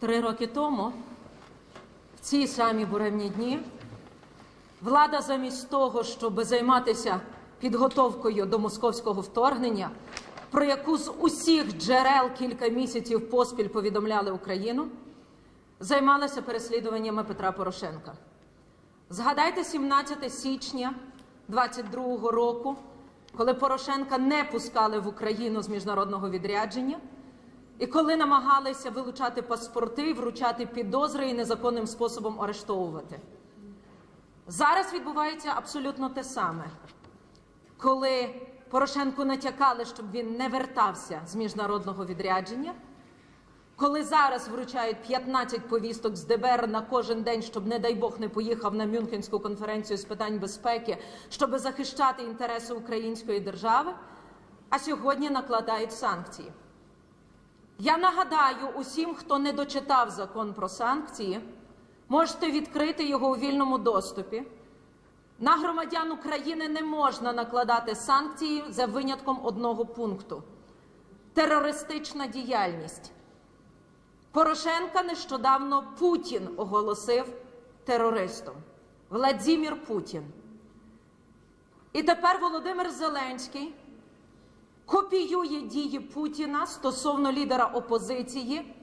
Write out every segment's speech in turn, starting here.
Три роки тому, в ці самі буремні дні, влада замість того, щоб займатися підготовкою до московського вторгнення, про яку з усіх джерел кілька місяців поспіль повідомляли Україну, займалася переслідуваннями Петра Порошенка. Згадайте 17 січня 22-го року, коли Порошенка не пускали в Україну з міжнародного відрядження. І коли намагалися вилучати паспорти, вручати підозри і незаконним способом арештовувати. Зараз відбувається абсолютно те саме. Коли Порошенку натякали, щоб він не вертався з міжнародного відрядження, коли зараз вручають 15 повісток з ДБР на кожен день, щоб, не дай Бог, не поїхав на Мюнхенську конференцію з питань безпеки, щоб захищати інтереси української держави, а сьогодні накладають санкції. Я нагадаю усім, хто не дочитав закон про санкції, можете відкрити його у вільному доступі. На громадян України не можна накладати санкції за винятком одного пункту терористична діяльність. Порошенка нещодавно Путін оголосив терористом Владимир Путін. І тепер Володимир Зеленський копіює дії Путіна стосовно лідера опозиції,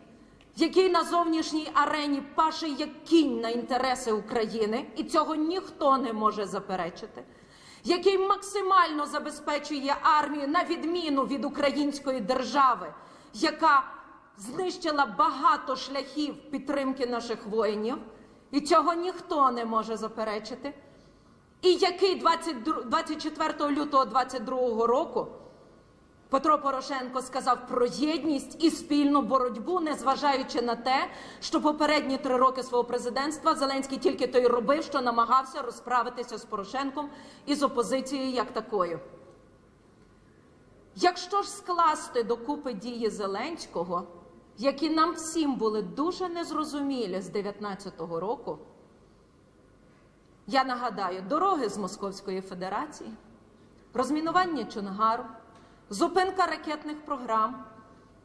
який на зовнішній арені паше як кінь на інтереси України, і цього ніхто не може заперечити, який максимально забезпечує армію на відміну від української держави, яка знищила багато шляхів підтримки наших воїнів, і цього ніхто не може заперечити. І який 22 24 лютого 22 року Петро Порошенко сказав про єдність і спільну боротьбу, незважаючи на те, що попередні три роки свого президентства Зеленський тільки то й робив, що намагався розправитися з Порошенком і з опозицією як такою. Якщо ж скласти докупи дії Зеленського, які нам всім були дуже незрозумілі з 19-го року, я нагадаю, дороги з Московської Федерації, розмінування Чонгару, зупинка ракетних програм,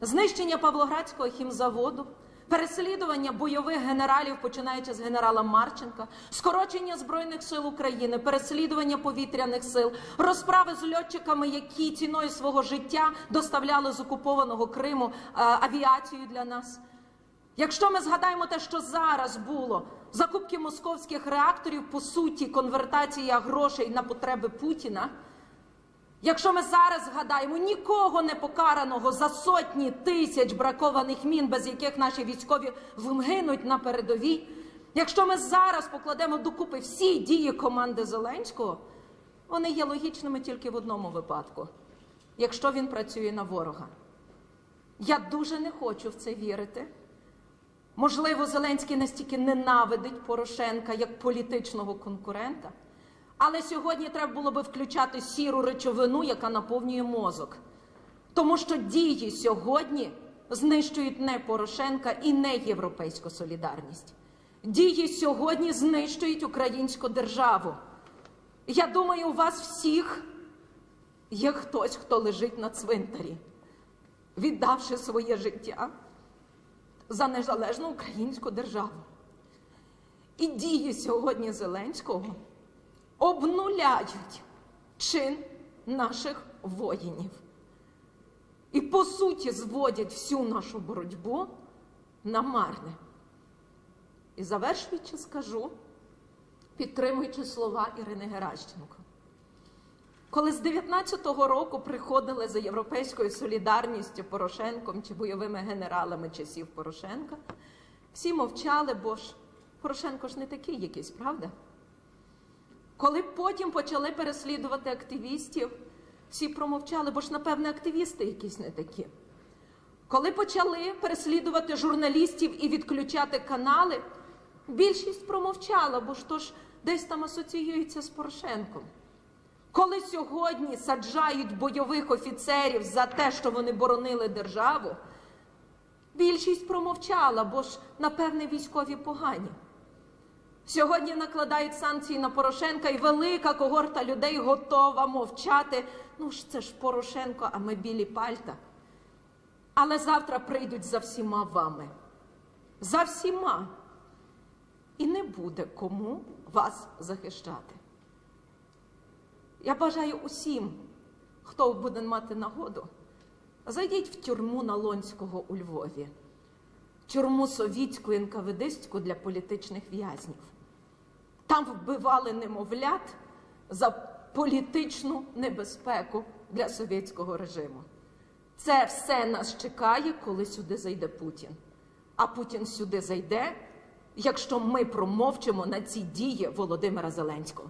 знищення Павлоградського хімзаводу, переслідування бойових генералів, починаючи з генерала Марченка, скорочення Збройних сил України, переслідування повітряних сил, розправи з льотчиками, які ціною свого життя доставляли з окупованого Криму е, авіацію для нас. Якщо ми згадаємо те, що зараз було, закупки московських реакторів, по суті, конвертація грошей на потреби Путіна. Якщо ми зараз згадаємо нікого не покараного за сотні тисяч бракованих мін, без яких наші військові вгинуть на передовій, якщо ми зараз покладемо докупи всі дії команди Зеленського, вони є логічними тільки в одному випадку, якщо він працює на ворога. Я дуже не хочу в це вірити. Можливо, Зеленський настільки ненавидить Порошенка як політичного конкурента. Але сьогодні треба було би включати сіру речовину, яка наповнює мозок. Тому що дії сьогодні знищують не Порошенка і не європейську солідарність. Дії сьогодні знищують українську державу. Я думаю, у вас всіх є хтось, хто лежить на цвинтарі, віддавши своє життя за незалежну українську державу. І дії сьогодні Зеленського обнуляють чин наших воїнів. І по суті зводять всю нашу боротьбу на марне. І завершуючи, скажу, підтримуючи слова Ірини Геращенко. Коли з 19-го року приходили за європейською солідарністю Порошенком чи бойовими генералами часів Порошенка, всі мовчали, бо ж Порошенко ж не такий якийсь, правда? Коли потім почали переслідувати активістів, всі промовчали, бо ж, напевне, активісти якісь не такі. Коли почали переслідувати журналістів і відключати канали, більшість промовчала, бо ж то ж десь там асоціюється з Порошенком. Коли сьогодні саджають бойових офіцерів за те, що вони боронили державу, більшість промовчала, бо ж, напевне, військові погані. Сьогодні накладають санкції на Порошенка, і велика когорта людей готова мовчати. Ну ж це ж Порошенко, а ми білі пальта. Але завтра прийдуть за всіма вами, за всіма. І не буде кому вас захищати. Я бажаю усім, хто буде мати нагоду, зайдіть в тюрму Налонського у Львові, тюрму совітську НКВДську для політичних в'язнів. Там вбивали немовлят за політичну небезпеку для совєтського режиму. Це все нас чекає, коли сюди зайде Путін. А Путін сюди зайде, якщо ми промовчимо на ці дії Володимира Зеленського.